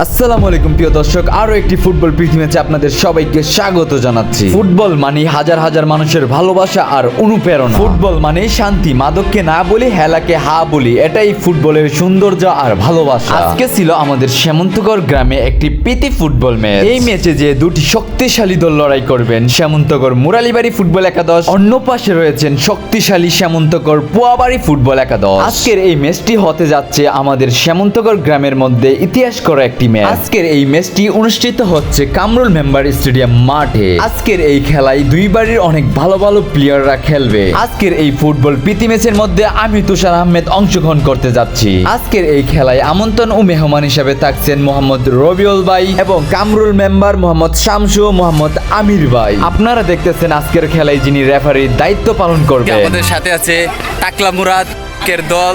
আসসালামু আলাইকুম প্রিয় দর্শক। আরও একটি ফুটবল প্রীতি ম্যাচে আপনাদের সবাইকে স্বাগত জানাচ্ছি। ফুটবল মানে হাজার হাজার মানুষের ভালোবাসা আর অনুপ্রেরণা। ফুটবল মানে শান্তি মাদককে না বলি হেলাকে হা বলি। এটাই ফুটবলের সৌন্দর্য আর ভালোবাসা। আজকে ছিল আমাদের শ্যামন্তগড় গ্রামে একটি প্রীতি ফুটবল ম্যাচ। এই ম্যাচে যে দুটি শক্তিশালী দল লড়াই করবেন শ্যামন্তগড় মুরালিবাড়ি ফুটবল একাদশ অন্য পাশে রয়েছেন শক্তিশালী শ্যামন্তগড় পোয়াবাড়ি ফুটবল একাদশ। আজকের এই ম্যাচটি হতে যাচ্ছে আমাদের শ্যামন্তগড় গ্রামের মধ্যে ইতিহাস করা একটি ম্যাচ। আজকের এই ম্যাচটি অনুষ্ঠিত হচ্ছে কামরুল মেম্বার স্টেডিয়াম মাঠে। আজকের এই খেলায় দুই বাড়ির অনেক ভালো ভালো প্লেয়াররা খেলবে। আজকের এই ফুটবল প্রীতি ম্যাচের মধ্যে আমি তুষার আহমেদ অংশগ্রহণ করতে যাচ্ছি। আজকের এই খেলায় আমন্ত্রণ ও মেহমান হিসেবে থাকছেন মোহাম্মদ রবিউল ভাই এবং কামরুল মেম্বার মোহাম্মদ শামসু মোহাম্মদ আমির ভাই। আপনারা দেখতেছেন আজকের খেলায় যিনি রেফারির দায়িত্ব পালন করবেন। আমাদের সাথে আছে টাকলা মুরাদ। কের দল,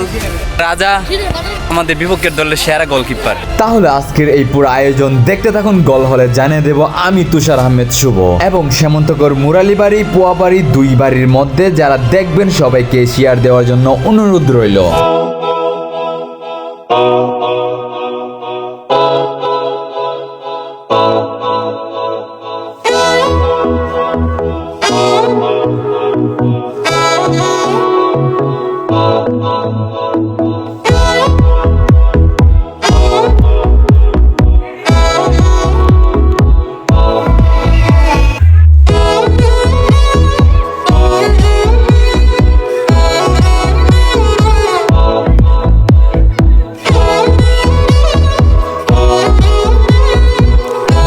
রাজা, আমাদের বিপক্ষের দলের সেরা গোলকিপার তাহলে আজকের এই পুরো আয়োজন দেখতে থাকুন গল হলে জানিয়ে দেব আমি তুষার আহমেদ শুভ। এবং সেমন্তকর মুরালি বাড়ি পোয়া বাড়ি দুই বাড়ির মধ্যে যারা দেখবেন সবাইকে শেয়ার দেওয়ার জন্য অনুরোধ রইল।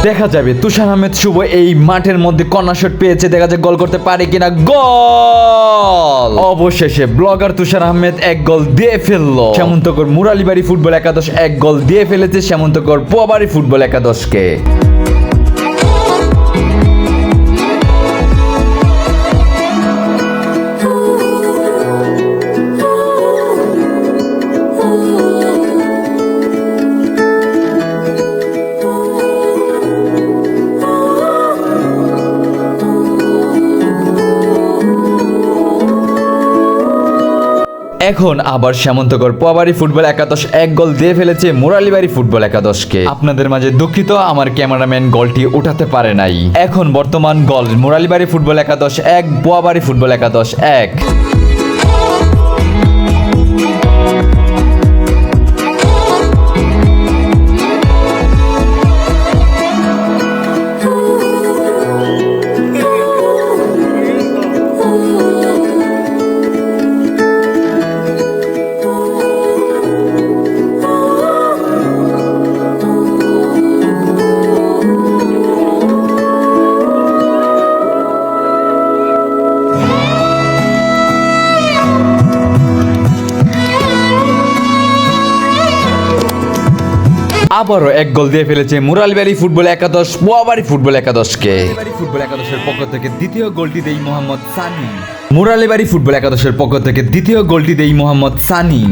দেখা যাবে। তুষার আহমেদ শুভ এই মাঠের মধ্যে কর্নার শট পেয়েছে, দেখা যায় গোল করতে পারে কিনা। গোল! অবশেষে ব্লগার তুষার আহমেদ এক গোল দিয়ে ফেলল। শ্যামন্তকর মুরালিবাড়ি ফুটবল একাদশ এক গোল দিয়ে ফেলেছে, শ্যামন্তকর পোয়াবাড়ি ফুটবল একাদশকে। এখন আবার শ্যামন্তকর পোয়াবাড়ি ফুটবল একাদশ এক গোল দিয়ে ফেলেছে মুরালিবাড়ি ফুটবল একাদশকে। আপনাদের মাঝে দুঃখিত, আমার ক্যামেরাম্যান গলটি উঠাতে পারে নাই। এখন বর্তমান গোল মুরালিবাড়ি ফুটবল একাদশ এক, পোয়াবাড়ি ফুটবল একাদশ এক। আবারও এক গোল দিয়ে ফেলেছে মুরালিবাড়ি ফুটবল একাদশ পোয়াবাড়ি ফুটবল একাদশকে। ফুটবল একাদশের পক্ষ থেকে দ্বিতীয় গোলটি দেই মোহাম্মদ সানি। মুরালিবাড়ি ফুটবল একাদশের পক্ষ থেকে দ্বিতীয় গোলটি দেই মোহাম্মদ সানি।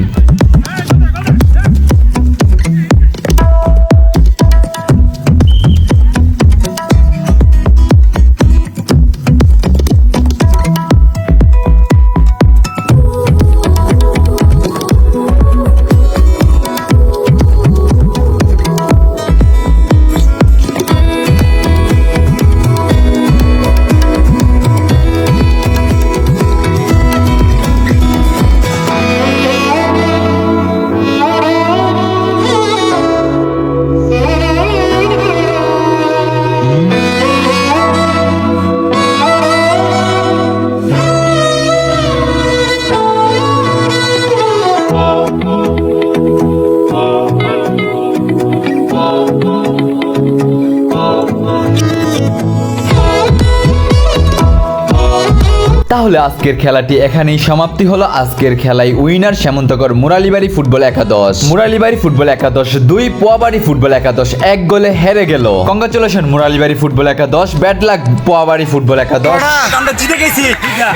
তাহলে আজকের খেলাটি এখানেই সমাপ্তি হলো। আজকের খেলায় উইনার শ্যামন্তকর মুরালিবাড়ি ফুটবল একাদশ। মুরালিবাড়ি ফুটবল একাদশ দুই পোয়াবাড়ি ফুটবল একাদশ এক গোলে হেরে গেল। কংগ্রাচুলেশন মুরালিবাড়ি ফুটবল একাদশ। ব্যাড লাক পোয়াবাড়ি ফুটবল একাদশ। আমরা জিতে গেছি।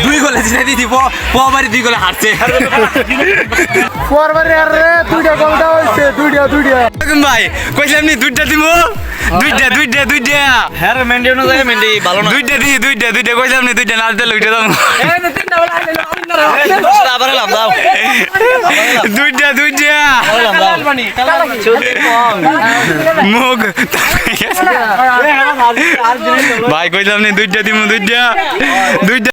দুই গোলে জিতে পোয়াবাড়ি দুই গোলে হারছে। পরবারে আর রে দুইটা গোল দেওয়া হয়েছে দুইটা দুইটা। ভাই কইলাম নি দুইটা দিব দুইটা দুইটা দুইটা। হ্যাঁ মেন্ডি না যায় মেন্ডি ভালো না। দুইটা দি দুইটা দুইটা কইলাম না দুইটা নাল দিলে উইটা দাম দুইটা দুইটা মুখ ভাই কইলাম না দুইটা দিমু দুইটা। দুইটা